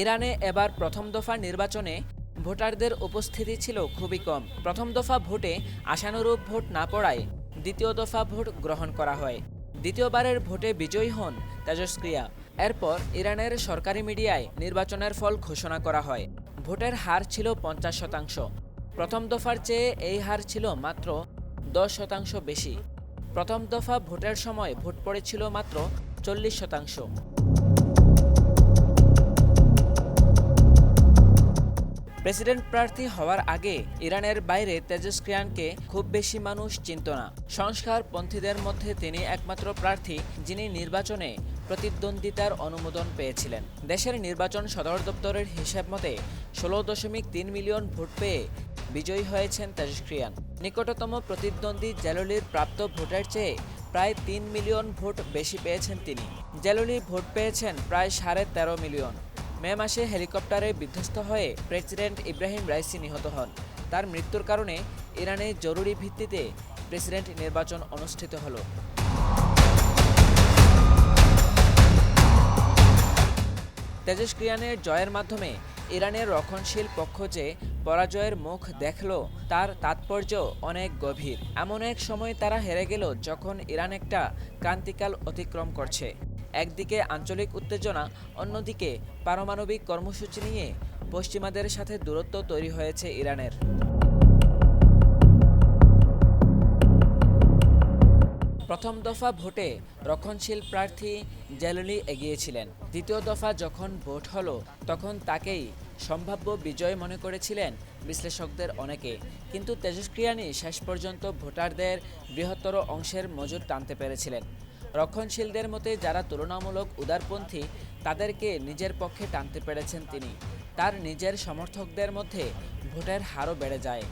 ইরানে এবার প্রথম দফা নির্বাচনে ভোটারদের উপস্থিতি ছিল খুবই কম। প্রথম দফা ভোটে আশানুরূপ ভোট না পড়ায় দ্বিতীয় দফা ভোট গ্রহণ করা হয়। দ্বিতীয়বারের ভোটে বিজয়ী হন তেজস্ক্রিয়া। এরপর ইরানের সরকারি মিডিয়ায় নির্বাচনের ফল ঘোষণা করা হয়। ভোটের হার ছিল পঞ্চাশ শতাংশ। প্রথম দফার চেয়ে এই হার ছিল মাত্র দশ শতাংশ বেশি। প্রথম দফা ভোটের সময় ভোট পড়েছিল মাত্র চল্লিশ শতাংশ। প্রেসিডেন্ট প্রার্থী হওয়ার আগে ইরানের বাইরে তেজস্ক্রিয়ানকে খুব বেশি মানুষ চিনত না। সংস্কারপন্থীদের মধ্যে তিনি একমাত্র প্রার্থী, যিনি নির্বাচনে প্রতিদ্বন্দ্বিতার অনুমোদন পেয়েছিলেন। দেশের নির্বাচন সদর দপ্তরের হিসাব মতে, ষোলো দশমিক তিন মিলিয়ন ভোট পেয়ে বিজয়ী হয়েছেন তেজস্ক্রিয়ান। নিকটতম প্রতিদ্বন্দ্বী জ্যালোলির প্রাপ্ত ভোটের চেয়ে প্রায় তিন মিলিয়ন ভোট বেশি পেয়েছেন তিনি। জ্যালোলি ভোট পেয়েছেন প্রায় সাড়ে তেরো মিলিয়ন। মে মাসে হেলিকপ্টারে বিধ্বস্ত হয়ে প্রেসিডেন্ট ইব্রাহিম রাইসি নিহত হন। তার মৃত্যুর কারণে ইরানে জরুরি ভিত্তিতে প্রেসিডেন্ট নির্বাচন অনুষ্ঠিত হলো। তেজস্ক্রিয়ানের জয়ের মাধ্যমে ইরানের রক্ষণশীল পক্ষ যে পরাজয়ের মুখ দেখল, তার তাৎপর্য অনেক গভীর। এমন এক সময় তারা হেরে গেল যখন ইরান একটা ক্রান্তিকাল অতিক্রম করছে। একদিকে আঞ্চলিক উত্তেজনা, অন্যদিকে পারমাণবিক কর্মসূচি নিয়ে পশ্চিমাদের সাথে দূরত্ব তৈরি হয়েছে ইরানের। প্রথম দফা ভোটে রক্ষণশীল প্রার্থী জেললি এগিয়েছিলেন। দ্বিতীয় দফা যখন ভোট হলো, তখন তাকেই সম্ভাব্য বিজয় মনে করেছিলেন বিশ্লেষকদের অনেকে। কিন্তু তেজস্ক্রিয়ানি শেষ পর্যন্ত ভোটারদের বৃহত্তর অংশের মজুর টানতে পেরেছিলেন। রক্ষণশীলদের মতে যারা তুলনামূলক উদারপন্থী, তাদেরকে নিজের পক্ষে টানতে পেরেছেন তিনি। তার নিজের সমর্থকদের মধ্যে ভোটের হারও বেড়ে যায়।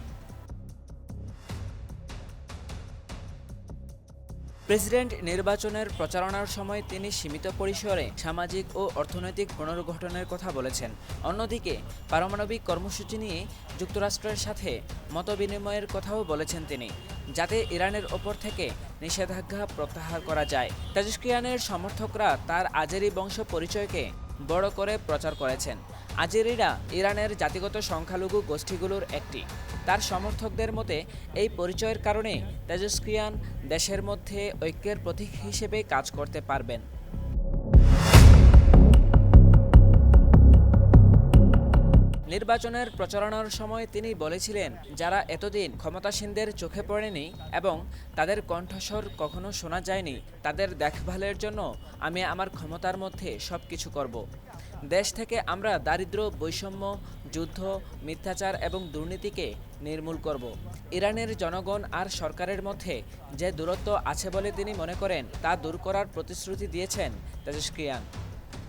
প্রেসিডেন্ট নির্বাচনের প্রচারণার সময় তিনি সীমিত পরিসরে সামাজিক ও অর্থনৈতিক পুনর্গঠনের কথা বলেছেন। অন্যদিকে, পারমাণবিক কর্মসূচি নিয়ে যুক্তরাষ্ট্রের সাথে মতবিনিময়ের কথাও বলেছেন তিনি। যাতে ইরানের ওপর থেকে নিষেধাজ্ঞা প্রত্যাহার করা যায়। তাজস্কিয়ানের সমর্থকরা তার আজেরি বংশ পরিচয়কে বড় করে প্রচার করেছেন। আজেরিরা ইরানের জাতিগত সংখ্যালঘু গোষ্ঠীগুলোর একটি। তার সমর্থকদের মতে, এই পরিচয়ের কারণে তেজস্ক্রিয়ান দেশের মধ্যে ঐক্যের প্রতীক হিসেবে কাজ করতে পারবেন। নির্বাচনের প্রচারণার সময় তিনি বলেছিলেন, যারা এতদিন ক্ষমতাসীনদের চোখে পড়েনি এবং তাদের কণ্ঠস্বর কখনো শোনা যায়নি, তাদের দেখভালের জন্য আমি আমার ক্ষমতার মধ্যে সব কিছু করব। দেশ থেকে আমরা দারিদ্র, বৈষম্য, যুদ্ধ, মিথ্যাচার এবং দুর্নীতিকে নির্মূল করব। ইরানের জনগণ আর সরকারের মধ্যে যে দূরত্ব আছে বলে তিনি মনে করেন, তা দূর করার প্রতিশ্রুতি দিয়েছেন তেজস্ক্রিয়ান।